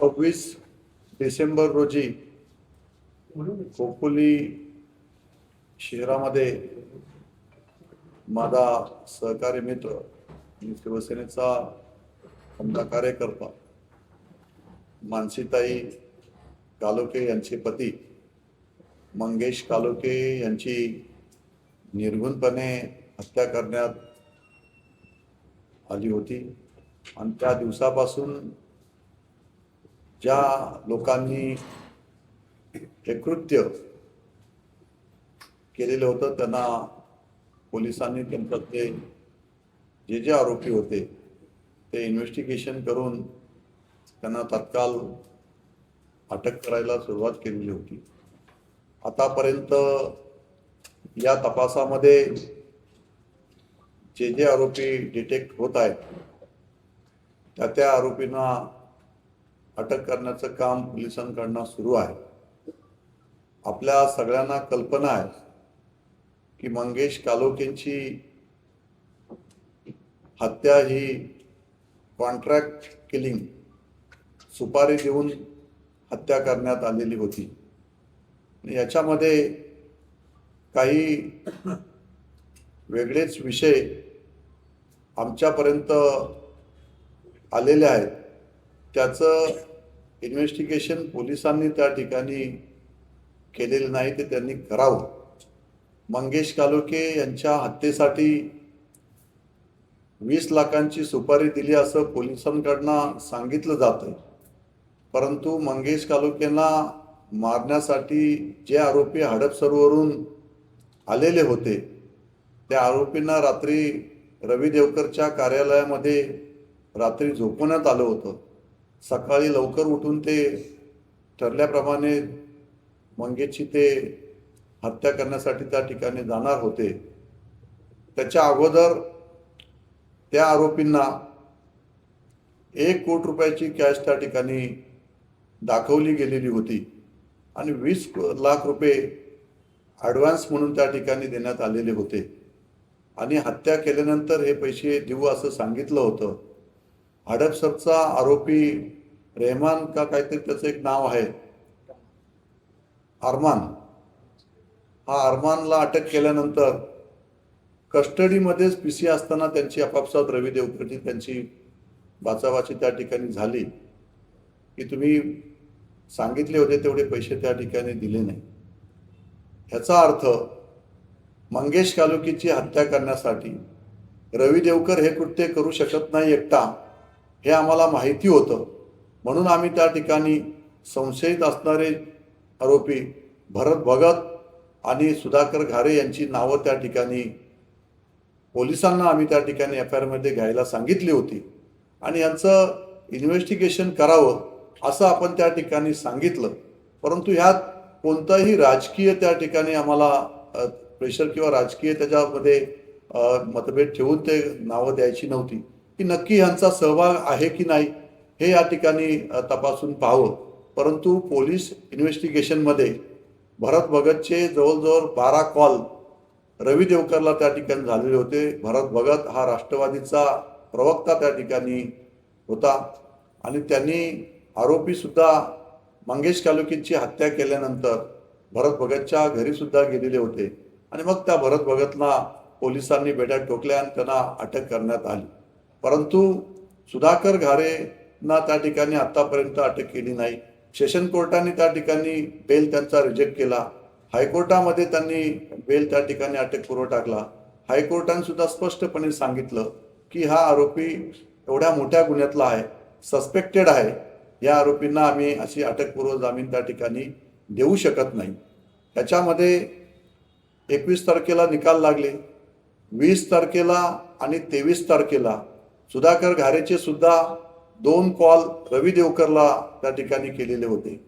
सव्वीस डिसेंबर रोजी खोपोली शहरामध्ये माझा सहकारी मित्र शिवसेनेचा आमचा कार्यकर्ता मानसीताई कालोके यांचे पती मंगेश कालोके यांची निर्गुणपणे हत्या करण्यात आली होती. आणि त्या दिवसापासून ज्या लोकांनी हे कृत्य केलेलं होतं त्यांना पोलिसांनी त्यांच्यातले जे जे आरोपी होते ते इन्व्हेस्टिगेशन करून त्यांना तत्काल अटक करायला सुरुवात केलेली होती. आतापर्यंत या तपासामध्ये जे जे आरोपी डिटेक्ट होत आहेत त्या त्या आरोपींना अटक करण्याचं काम पोलिसांकडनं सुरू आहे. आपल्या सगळ्यांना कल्पना आहे की मंगेश कालोकेंची हत्या ही कॉन्ट्रॅक्ट किलिंग सुपारी देऊन हत्या करण्यात आलेली होती. याच्यामध्ये काही वेगळेच विषय आमच्यापर्यंत आलेले आहेत. त्याचं इन्व्हेस्टिगेशन पोलिसांनी त्या ठिकाणी केलेलं नाही ते त्यांनी करावं. मंगेश कालोके यांच्या हत्येसाठी वीस लाखांची सुपारी दिली असं पोलिसांकडनं सांगितलं जातं परंतु मंगेश कालोकेंना मारण्यासाठी जे आरोपी हडपसरवरून आलेले होते त्या आरोपींना रात्री रवी देवकरच्या कार्यालयामध्ये रात्री झोपवण्यात आलं होतं. सकाळी लवकर उठून ते ठरल्याप्रमाणे मंगेशची ते हत्या करण्यासाठी त्या ठिकाणी जाणार होते. त्याच्या अगोदर त्या आरोपींना एक कोटी रुपयाची कॅश त्या ठिकाणी दाखवली गेलेली होती आणि वीस लाख रुपये ॲडव्हान्स म्हणून त्या ठिकाणी देण्यात आलेले होते. आणि हत्या केल्यानंतर हे पैसे देऊ असं सांगितलं होतं. हडपसरचा आरोपी रेहमान का काहीतरी त्याचं एक नाव आहे. अरमान. हा अरमानला अटक केल्यानंतर कस्टडीमध्येच पी सी असताना त्यांची आपापसात रवी देवकरची त्यांची बाचाबाची त्या ठिकाणी झाली. की तुम्ही सांगितले होते तेवढे पैसे त्या ठिकाणी दिले नाही. ह्याचा अर्थ मंगेश कालुकीची हत्या करण्यासाठी रवी देवकर हे कृत्य करू शकत नाही एकटा. हे आम्हाला माहिती होतं. म्हणून आम्ही त्या ठिकाणी संशयित असणारे आरोपी भरत भगत आणि सुधाकर घारे यांची नावं त्या ठिकाणी पोलिसांना आम्ही त्या ठिकाणी एफ आय आरमध्ये घ्यायला सांगितली होती. आणि यांचं इन्व्हेस्टिगेशन करावं असं आपण त्या ठिकाणी सांगितलं. परंतु ह्यात कोणताही राजकीय त्या ठिकाणी आम्हाला प्रेशर किंवा राजकीय त्याच्यामध्ये मतभेद ठेवून ते नावं द्यायची नव्हती. की नक्की यांचा सहभाग आहे की नाही हे या ठिकाणी तपासून पाहावं. परंतु पोलीस इन्व्हेस्टिगेशनमध्ये भरत भगतचे जवळजवळ बारा कॉल रवी देवकरला त्या ठिकाणी झालेले होते. भरत भगत हा राष्ट्रवादीचा प्रवक्ता त्या ठिकाणी होता आणि त्यांनी आरोपीसुद्धा मंगेश कालुकींची हत्या केल्यानंतर भरत भगतच्या घरीसुद्धा गेलेले होते. आणि मग त्या भरत भगतला पोलिसांनी बेड्यात ठोकल्या आणि त्यांना अटक करण्यात आली. परंतु सुधाकर घारेंना त्या ठिकाणी आतापर्यंत अटक केली नाही. सेशन कोर्टाने त्या ठिकाणी बेल त्यांचा रिजेक्ट केला. हायकोर्टामध्ये त्यांनी बेल त्या ठिकाणी अटकपूर्व टाकला. हायकोर्टाने सुद्धा स्पष्टपणे सांगितलं की हा आरोपी एवढ्या मोठ्या गुन्ह्यातला आहे सस्पेक्टेड आहे. या आरोपींना आम्ही अशी अटकपूर्व जामीन त्या ठिकाणी देऊ शकत नाही. त्याच्यामध्ये एकवीस तारखेला निकाल लागले वीस तारखेला आणि तेवीस तारखेला सुधाकर घारेचे सुद्धा दोन कॉल रवी देवकरला त्या ठिकाणी केलेले होते.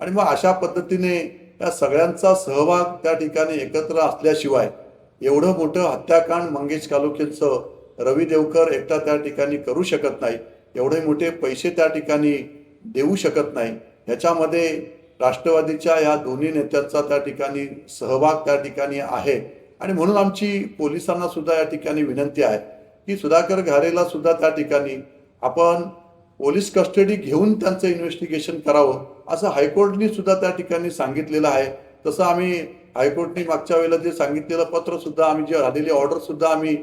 आणि मग अशा पद्धतीने या सगळ्यांचा सहभाग त्या ठिकाणी एकत्र असल्याशिवाय एवढं मोठं हत्याकांड मंगेश कालोखेचं रवी देवकर एकटा त्या ठिकाणी करू शकत नाही. एवढे मोठे पैसे त्या ठिकाणी देऊ शकत नाही. ह्याच्यामध्ये राष्ट्रवादीच्या या दोन्ही नेत्यांचा त्या ठिकाणी सहभाग त्या ठिकाणी आहे. आणि म्हणून आमची पोलिसांना सुद्धा या ठिकाणी विनंती आहे. की सुधाकर घारेला सुद्धा त्या ठिकाणी आपण पोलीस कस्टडी घेऊन त्यांचं इन्व्हेस्टिगेशन करावं असं हायकोर्टनी सुद्धा त्या ठिकाणी सांगितलेलं आहे. तसं आम्ही हायकोर्टने मागच्या वेळेला जे सांगितलेलं पत्र सुद्धा आम्ही जे आलेली ऑर्डर सुद्धा आम्ही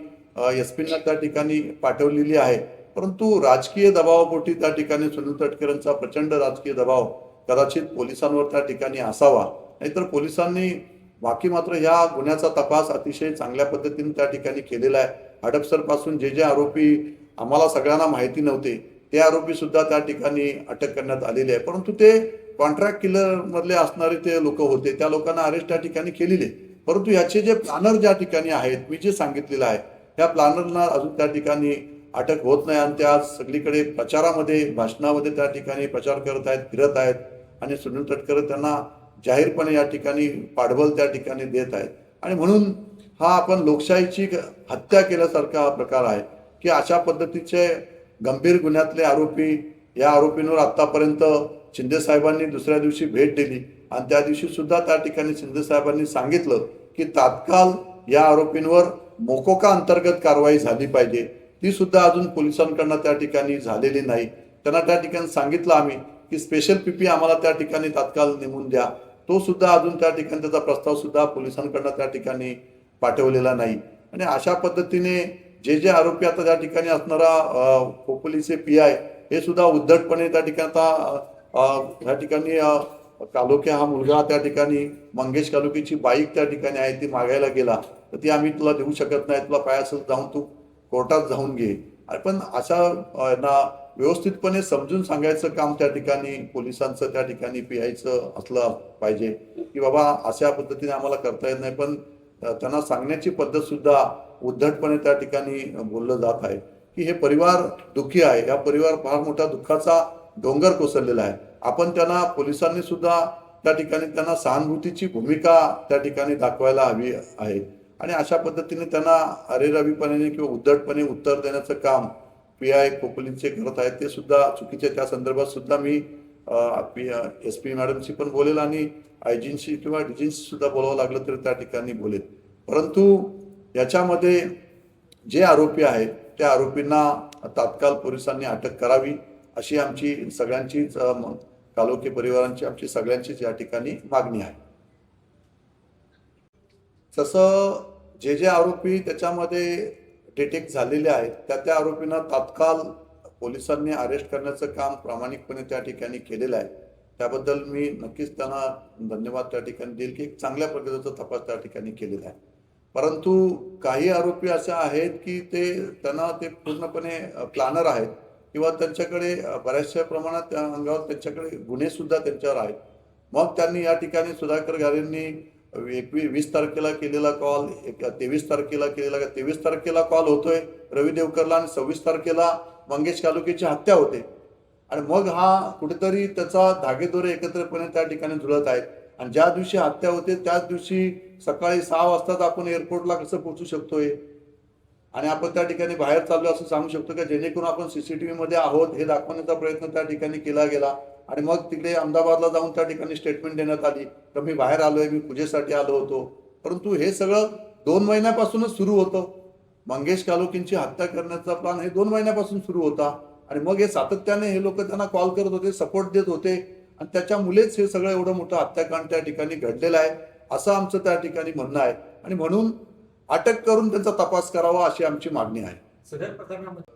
एस पीना त्या ठिकाणी पाठवलेली आहे. परंतु राजकीय दबावापोटी त्या ठिकाणी सुनील तटकरेंचा प्रचंड राजकीय दबाव कदाचित पोलिसांवर त्या ठिकाणी असावा. नाहीतर पोलिसांनी बाकी मात्र ह्या गुन्ह्याचा तपास अतिशय चांगल्या पद्धतीने त्या ठिकाणी केलेला आहे. हडपसरपासून जे जे आरोपी आम्हाला सगळ्यांना माहिती नव्हते ते आरोपी सुद्धा त्या ठिकाणी अटक करण्यात आलेले आहे. परंतु ते कॉन्ट्रॅक्ट किलर मधले असणारे ते लोक होते त्या लोकांना अरेस्ट त्या ठिकाणी केलेले. परंतु याचे जे प्लॅनर ज्या ठिकाणी आहेत मी जे सांगितलेलं आहे त्या प्लॅनरना अजून त्या ठिकाणी अटक होत नाही आणि त्या आज सगळीकडे प्रचारामध्ये भाषणामध्ये त्या ठिकाणी प्रचार करत आहेत फिरत आहेत आणि सुनील तटकरे त्यांना जाहीरपणे या ठिकाणी पाठबळ त्या ठिकाणी देत आहेत. आणि म्हणून हा आपण लोकशाहीची हत्या केल्यासारखा हा प्रकार आहे की अशा पद्धतीचे गंभीर गुन्ह्यातले आरोपी या आरोपींवर आतापर्यंत शिंदे साहेबांनी दुसऱ्या दिवशी भेट दिली आणि त्या दिवशी सुद्धा त्या ठिकाणी शिंदे साहेबांनी सांगितलं की तात्काळ या आरोपींवर मोकोका अंतर्गत कारवाई झाली पाहिजे. ती सुद्धा अजून पोलिसांकडनं त्या ठिकाणी झालेली नाही. त्यांना त्या ठिकाणी सांगितलं आम्ही की स्पेशल पीपी आम्हाला त्या ठिकाणी तात्काळ नेमून द्या. तो सुद्धा अजून त्या ठिकाणी त्याचा प्रस्ताव सुद्धा पोलिसांकडनं त्या ठिकाणी पाठवलेला नाही. आणि अशा पद्धतीने जे जे आरोपी आता त्या ठिकाणी असणारा अ, खोपोलीचे पी आय हे सुद्धा उद्धटपणे त्या ठिकाणी आता त्या ठिकाणी अ, हा मुलगा त्या ठिकाणी मंगेश कालोखेची बाईक त्या ठिकाणी आहे ती मागायला गेला तर ती आम्ही तुला देऊ शकत नाही तुला पायासच जाऊन तू कोर्टात जाऊन घे. पण अशा यांना ना व्यवस्थितपणे समजून सांगायचं काम त्या ठिकाणी पोलिसांचं त्या ठिकाणी पियायचं असलं पाहिजे की बाबा अशा पद्धतीने आम्हाला करता येत नाही. पण त्यांना सांगण्याची पद्धत सुद्धा उद्धटपणे त्या ठिकाणी बोललं जात आहे. की हे परिवार दुःखी आहे. या परिवार फार मोठा दुःखाचा डोंगर कोसळलेला आहे. आपण त्यांना पोलिसांनी सुद्धा त्या ठिकाणी त्यांना सहानुभूतीची भूमिका त्या ठिकाणी दाखवायला हवी आहे. आणि अशा पद्धतीने त्यांना अरेरावीपणाने किंवा उद्धटपणे उत्तर देण्याचं काम पी आय कोकलीचे करत आहेत ते सुद्धा चुकीचे. त्या संदर्भात सुद्धा मी एस पी मॅडमशी पण बोलेल आणि आयजींशी किंवा डीजींशी सुद्धा बोलावं लागलं तरी त्या ठिकाणी बोलेल. परंतु याच्यामध्ये जे आरोपी आहेत त्या आरोपींना तात्काळ पोलिसांनी अटक करावी अशी आमची सगळ्यांचीच अ, परिवारांची आमची सगळ्यांचीच या ठिकाणी मागणी आहे. तसं जे जे आरोपी त्याच्यामध्ये डिटेक्ट झालेले आहेत त्या त्या आरोपींना तात्काळ पोलिसांनी अरेस्ट करण्याचं काम प्रामाणिकपणे त्या ठिकाणी केलेलं आहे. त्याबद्दल मी नक्कीच त्यांना धन्यवाद त्या ठिकाणी देईल की एक चांगल्या प्रकारचा तपास त्या ठिकाणी केलेला आहे. परंतु काही आरोपी असे आहेत की ते त्यांना ते पूर्णपणे प्लॅनर आहेत किंवा त्यांच्याकडे बऱ्याचशा प्रमाणात त्या अंगावर त्यांच्याकडे गुन्हे सुद्धा त्यांच्यावर आहेत. मग त्यांनी या ठिकाणी सुधाकर गारेंनी एकवीस वीस तारखेला केलेला कॉल एक तेवीस तारखेला केलेला तेवीस तारखेला कॉल होतोय रवी देवकरला आणि सव्वीस तारखेला मंगेश कालुकेची हत्या होते. आणि मग हा कुठेतरी त्याचा धागेदोरे एकत्रपणे त्या ठिकाणी जुळत आहेत. आणि ज्या दिवशी हत्या होते त्याच दिवशी सकाळी सहा वाजताच आपण एअरपोर्टला कसं पोहोचू शकतोय? आणि आपण त्या ठिकाणी बाहेर चाललो असं सांगू शकतो का? जेणेकरून आपण सीसीटीव्ही मध्ये आहोत हे दाखवण्याचा प्रयत्न त्या ठिकाणी केला गेला. आणि मग तिकडे अहमदाबादला जाऊन त्या ठिकाणी स्टेटमेंट देण्यात आली तर मी बाहेर आलोय मी पूजेसाठी आलो होतो. परंतु हे सगळं दोन महिन्यापासूनच सुरू होतं. मंगेश कालोकींची हत्या करण्याचा प्लॅन हे दोन महिन्यापासून सुरू होता. आणि मग हे सातत्याने हे लोक त्यांना कॉल करत होते सपोर्ट देत होते. आणि त्याच्यामुळेच हे सगळं एवढं मोठं हत्याकांड त्या ठिकाणी घडलेलं आहे असं आमचं त्या ठिकाणी म्हणणं आहे. आणि म्हणून अटक करून त्यांचा तपास करावा अशी आमची मागणी आहे.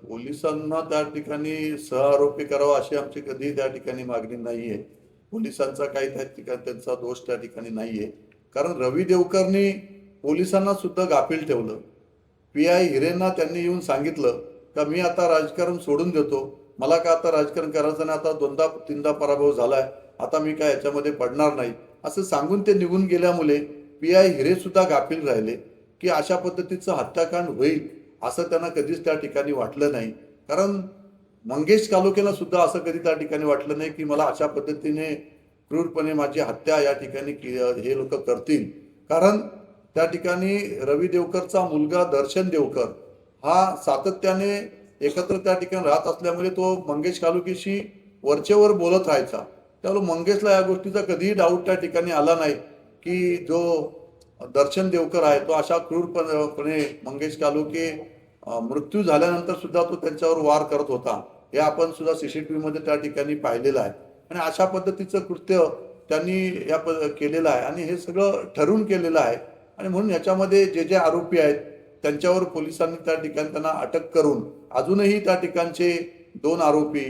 पोलिसांना त्या ठिकाणी सहआरोपी करावा अशी आमची कधी त्या ठिकाणी मागणी नाहीये. पोलिसांचा काही त्या ठिकाणी त्यांचा दोष त्या ठिकाणी नाहीये. कारण रवी देवकरनी पोलिसांना सुद्धा गाफील ठेवलं. पी आय हिरेंना त्यांनी येऊन सांगितलं का मी आता राजकारण सोडून देतो. मला का आता राजकारण करायचं नाही? आता दोनदा तीनदा पराभव झालाय. आता मी काय याच्यामध्ये पडणार नाही? असं सांगून ते निघून गेल्यामुळे पी आय हिरे सुद्धा गाफील राहिले की अशा पद्धतीचं हत्याकांड होईल असं त्यांना कधीच त्या ठिकाणी वाटलं नाही. कारण मंगेश कालोकेला सुद्धा असं कधी त्या ठिकाणी वाटलं नाही की मला अशा पद्धतीने क्रूरपणे माझी हत्या या ठिकाणी की- हे लोक करतील. कारण त्या ठिकाणी रवी देवकरचा मुलगा दर्शन देवकर हा सातत्याने एकत्र त्या ठिकाणी राहत असल्यामुळे तो मंगेश कालुकीशी वरचेवर बोलत राहायचा. त्यामुळे मंगेशला या गोष्टीचा कधीही डाऊट त्या ठिकाणी आला नाही की जो दर्शन देवकर आहे तो अशा क्रूरपणे मंगेश कालुके मृत्यू झाल्यानंतर सुद्धा तो त्यांच्यावर वार करत होता. हे आपण सुद्धा सीसीटीव्ही मध्ये त्या ठिकाणी पाहिलेलं आहे. आणि अशा पद्धतीचं कृत्य त्यांनी या प केलेलं आहे. आणि हे सगळं ठरवून केलेलं आहे. आणि म्हणून याच्यामध्ये जे जे आरोपी आहेत त्यांच्यावर पोलिसांनी त्या ठिकाणी त्यांना अटक करून अजूनही त्या ठिकाणचे दोन आरोपी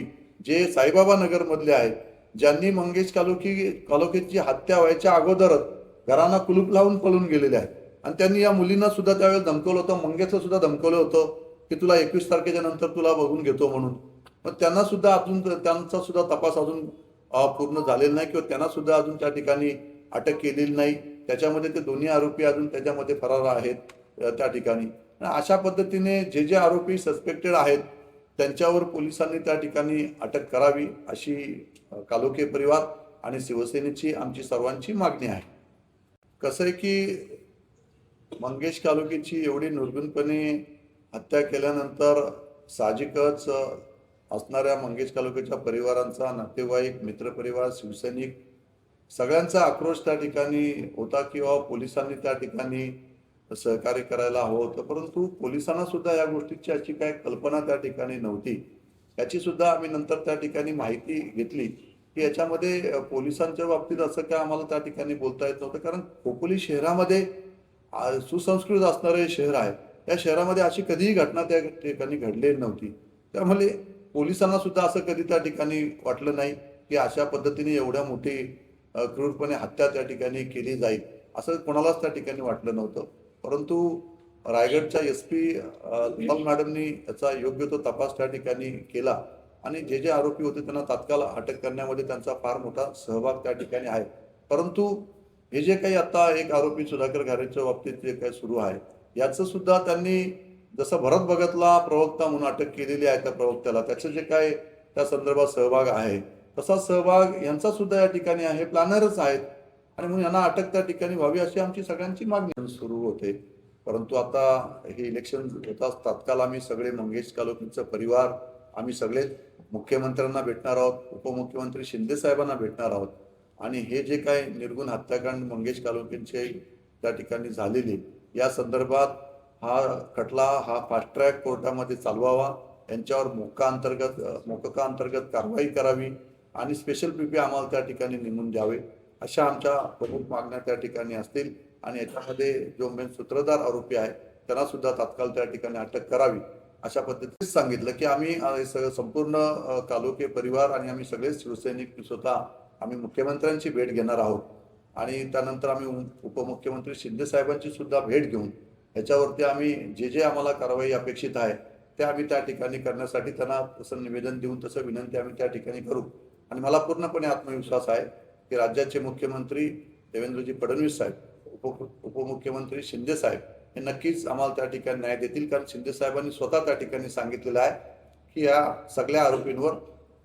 जे साईबाबा नगरमधले आहेत ज्यांनी मंगेश कालोकी कालोखीची हत्या व्हायच्या अगोदरच घरांना कुलूप लावून पळून गेलेले आहेत. आणि त्यांनी या मुलींना सुद्धा त्यावेळेस धमकवलं होतं मंगेशला सुद्धा धमकवलं होतं की तुला एकवीस तारखेच्या नंतर तुला बघून घेतो म्हणून. पण त्यांना सुद्धा अजून त्यांचा सुद्धा तपास अजून पूर्ण झालेला नाही किंवा त्यांना सुद्धा अजून त्या ठिकाणी अटक केलेली नाही. त्याच्यामध्ये ते दोन्ही आरोपी अजून त्याच्यामध्ये फरार आहेत त्या ठिकाणी. अशा पद्धतीने जे जे आरोपी सस्पेक्टेड आहेत त्यांच्यावर पोलिसांनी त्या ठिकाणी अटक करावी अशी अ, परिवार आणि शिवसेनेची आमची सर्वांची मागणी आहे. कसं आहे की मंगेश कालोखेची एवढी निर्गुणपणे हत्या केल्यानंतर साहजिकच असणाऱ्या मंगेश कालुक्याच्या परिवारांचा नातेवाईक मित्रपरिवार शिवसैनिक सगळ्यांचा आक्रोश त्या ठिकाणी होता किंवा पोलिसांनी त्या ठिकाणी सहकार्य करायला हवं होतं. परंतु पोलिसांना सुद्धा या गोष्टीची अशी काय कल्पना त्या ठिकाणी नव्हती. याची सुद्धा आम्ही नंतर त्या ठिकाणी माहिती घेतली की याच्यामध्ये पोलिसांच्या बाबतीत असं काय आम्हाला त्या ठिकाणी बोलता येत नव्हतं. कारण खोपोली शहरामध्ये सुसंस्कृत असणारं शहर आहे. या शहरामध्ये अशी कधीही घटना त्या ठिकाणी घडलेली नव्हती. त्यामुळे पोलिसांना सुद्धा असं कधी त्या ठिकाणी वाटलं नाही की अशा पद्धतीने एवढ्या मोठी क्रूरपणे हत्या त्या ठिकाणी केली जाईल असं कोणालाच त्या ठिकाणी वाटलं नव्हतं. परंतु रायगडच्या एस पी मॅडमनी याचा योग्य तो तपास त्या ठिकाणी केला आणि जे जे आरोपी होते त्यांना तात्काळ अटक करण्यामध्ये त्यांचा फार मोठा सहभाग त्या ठिकाणी आहे. परंतु हे जे काही आता एक आरोपी सुधाकर घारेच्या बाबतीत जे काही सुरू आहे याचं सुद्धा त्यांनी जसं भरत भगतला प्रवक्ता म्हणून अटक केलेली आहे त्या प्रवक्त्याला त्याचं जे काय त्या संदर्भात सहभाग आहे तसा सहभाग यांचा सुद्धा या ठिकाणी आहे प्लॅनरच आहेत. आणि म्हणून यांना अटक त्या ठिकाणी व्हावी अशी आमची सगळ्यांची मागणी सुरू होते. परंतु आता हे इलेक्शन होताच तात्काळ आम्ही सगळे मंगेश कालोकीचा परिवार आम्ही सगळे मुख्यमंत्र्यांना भेटणार आहोत उपमुख्यमंत्री शिंदे साहेबांना भेटणार आहोत. आणि हे जे काय निर्गुण हत्याकांड मंगेश कालोकींचे त्या ठिकाणी झालेले या संदर्भात हा खटला हा फास्ट ट्रॅक कोर्टामध्ये चालवावा यांच्यावर मोका अंतर्गत मोकका अंतर्गत कारवाई करावी आणि स्पेशल पीपी आम्हाला त्या ठिकाणी नेमून द्यावे. अशा आमच्या प्रमुख मागण्या त्या ठिकाणी असतील आणि याच्यामध्ये जो मेन सूत्रधार आरोपी आहे त्यांना सुद्धा तात्काळ त्या ठिकाणी अटक करावी. अशा पद्धतीने सांगितलं की आम्ही सगळं संपूर्ण तालुके परिवार आणि आम्ही सगळे शिवसैनिक स्वतः आम्ही मुख्यमंत्र्यांची भेट घेणार आहोत. आणि त्यानंतर आम्ही उप- उपमुख्यमंत्री शिंदे साहेबांची सुद्धा भेट घेऊन याच्यावरती आम्ही जे जे आम्हाला कारवाई अपेक्षित आहे ते आम्ही त्या ठिकाणी करण्यासाठी त्यांना तसं निवेदन देऊन तसं विनंती आम्ही त्या ठिकाणी करू. आणि मला पूर्णपणे आत्मविश्वास आहे की राज्याचे मुख्यमंत्री देवेंद्रजी फडणवीस साहेब उप उपमुख्यमंत्री शिंदे साहेब हे नक्कीच आम्हाला त्या ठिकाणी न्याय देतील. कारण शिंदे साहेबांनी स्वतः त्या ठिकाणी सांगितलेलं आहे की या सगळ्या आरोपींवर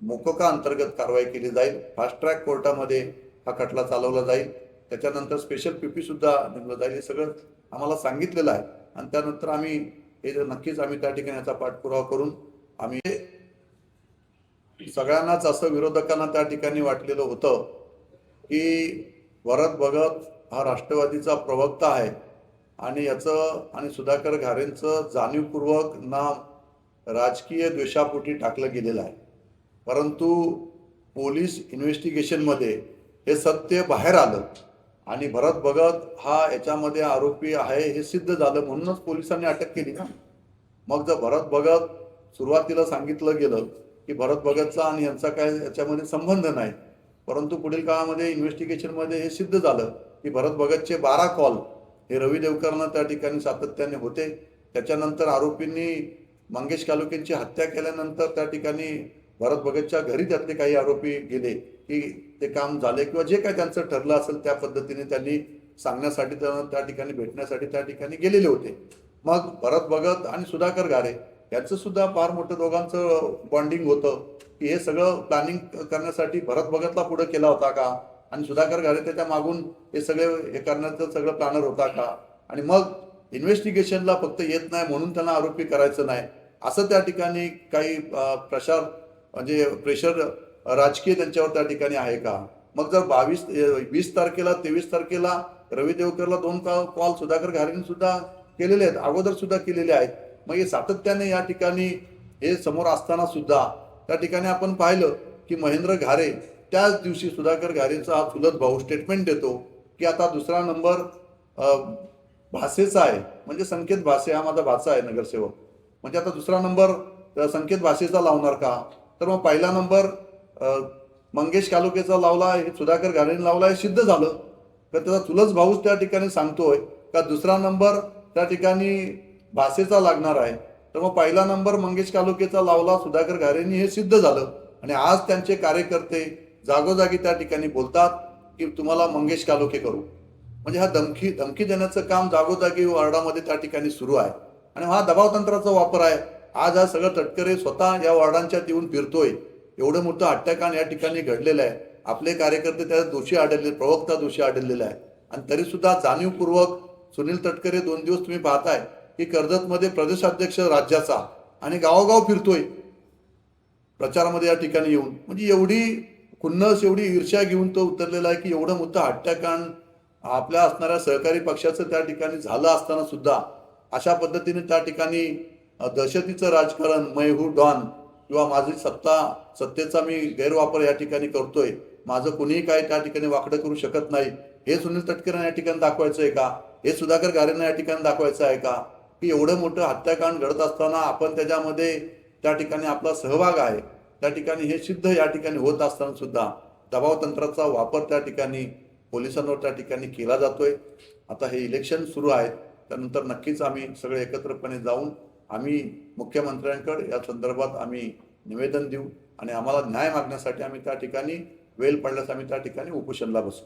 मोकोका अंतर्गत कारवाई केली जाईल. फास्ट ट्रॅक कोर्टामध्ये हा खटला चालवला जाईल. त्याच्यानंतर स्पेशल पीपी सुद्धा नेमलं जाईल. हे सगळं आम्हाला सांगितलेलं आहे. आणि त्यानंतर आम्ही हे नक्कीच आम्ही त्या ठिकाणी याचा पाठपुरावा करून आम्ही सगळ्यांनाच असं विरोधकांना त्या ठिकाणी वाटलेलं होतं की भरत भगत हा राष्ट्रवादीचा प्रवक्ता आहे आणि याचं आणि सुधाकर घारेंचं जाणीवपूर्वक नाम राजकीय द्वेषापोटी टाकलं गेलेलं आहे. परंतु पोलीस इन्व्हेस्टिगेशनमध्ये हे सत्य बाहेर आलं आणि भरत भगत हा याच्यामध्ये आरोपी आहे हे सिद्ध झालं म्हणूनच पोलिसांनी अटक केली. ना मग जर भरत भगत सुरुवातीला सांगितलं गेलं की भरत भगतचा आणि यांचा काय याच्यामध्ये संबंध नाही. परंतु पुढील काळामध्ये इन्व्हेस्टिगेशनमध्ये हे सिद्ध झालं की भरत भगतचे बारा कॉल हे रवी देवकरना त्या ठिकाणी सातत्याने होते. त्याच्यानंतर आरोपींनी मंगेश कालुकेंची हत्या केल्यानंतर त्या ठिकाणी भरत भगतच्या घरी त्यातले काही आरोपी गेले की ते काम झाले किंवा जे काय त्यांचं ठरलं असेल त्या पद्धतीने त्यांनी सांगण्यासाठी त्या ठिकाणी भेटण्यासाठी त्या ठिकाणी गेलेले होते. मग भरत भगत आणि सुधाकर गारे याचं सुद्धा फार मोठं दोघांचं बॉन्डिंग होतं. की हे सगळं प्लॅनिंग करण्यासाठी भरत भगतला पुढे केला होता का? आणि सुधाकर घारे त्याच्या मागून हे सगळे हे करण्याचं सगळं प्लॅनर होता का? आणि मग इन्व्हेस्टिगेशनला फक्त येत नाही म्हणून त्यांना आरोपी करायचं नाही. असं त्या ठिकाणी काही प्रसार म्हणजे प्रेशर राजकीय त्यांच्यावर त्या ठिकाणी आहे का? मग जर बावीस वीस तारखेला तेवीस तारखेला रवी देवकरला दोन कॉल सुधाकर घारेने सुद्धा केलेले आहेत. अगोदर सुद्धा केलेले आहेत. मग हे सातत्याने या ठिकाणी हे समोर असताना सुद्धा त्या ठिकाणी आपण पाहिलं की महेंद्र घारे त्याच दिवशी सुधाकर घारेचा हा चुलत भाऊ स्टेटमेंट देतो की आता दुसरा नंबर भाषेचा आहे. म्हणजे संकेत भाषे हा माझा भाचा आहे नगरसेवक. म्हणजे आता दुसरा नंबर संकेत भाषेचा लावणार का? तर मग पहिला नंबर मंगेश कालुकेचा लावला हे सुधाकर घारेने लावला हे सिद्ध झालं. तर त्याचा चुलत भाऊच त्या ठिकाणी सांगतोय. का दुसरा नंबर त्या ठिकाणी भाषेचा लागणार आहे. तर मग पहिला नंबर मंगेश कालुकेचा लावला सुधाकर घारेंनी हे सिद्ध झालं. आणि आज त्यांचे कार्यकर्ते जागोजागी त्या ठिकाणी बोलतात की तुम्हाला मंगेश कालुके करू. म्हणजे हा धमकी धमकी देण्याचं काम जागोजागी वार्डामध्ये त्या ठिकाणी सुरू आहे. आणि हा दबाव तंत्राचा वापर आहे. आज हा सगळं तटकरे स्वतः या वार्डांच्या येऊन फिरतोय. एवढं मोठं हत्याकांड या ठिकाणी घडलेलं आहे. आपले कार्यकर्ते त्यात दोषी आढळले प्रवक्ता दोषी आढळलेला आहे आणि तरी सुद्धा जाणीवपूर्वक सुनील तटकरे दोन दिवस तुम्ही पाहताय. की कर्जतमध्ये प्रदेशाध्यक्ष राज्याचा आणि गावोगाव फिरतोय प्रचारामध्ये या ठिकाणी येऊन. म्हणजे एवढी खुन्नस एवढी ईर्ष्या घेऊन तो उतरलेला आहे की एवढं मोठं हत्याकांड आपल्या असणाऱ्या सहकारी पक्षाचं त्या ठिकाणी झालं असताना सुद्धा अशा पद्धतीने त्या ठिकाणी दहशतीचं राजकारण मैहू डॉन किंवा माझी सत्ता सत्तेचा मी गैरवापर या ठिकाणी करतोय माझं कुणीही काय त्या ठिकाणी वाकडं करू शकत नाही हे सुनील तटकरेंना या ठिकाणी दाखवायचं आहे का? हे सुधाकर गारेंना या ठिकाणी दाखवायचं आहे का? की एवढं मोठं हत्याकांड घडत असताना आपण त्याच्यामध्ये त्या ठिकाणी आपला सहभाग आहे. त्या ठिकाणी हे सिद्ध या ठिकाणी होत असताना सुद्धा दबाव तंत्राचा वापर त्या ठिकाणी पोलिसांवर त्या ठिकाणी केला जातोय. आता हे इलेक्शन सुरू आहे. त्यानंतर नक्कीच आम्ही सगळे एकत्रपणे जाऊन आम्ही मुख्यमंत्र्यांकडे या संदर्भात आम्ही निवेदन देऊ आणि आम्हाला न्याय मागण्यासाठी आम्ही त्या ठिकाणी वेल पडल्यास आम्ही त्या ठिकाणी उपोषणला बसू.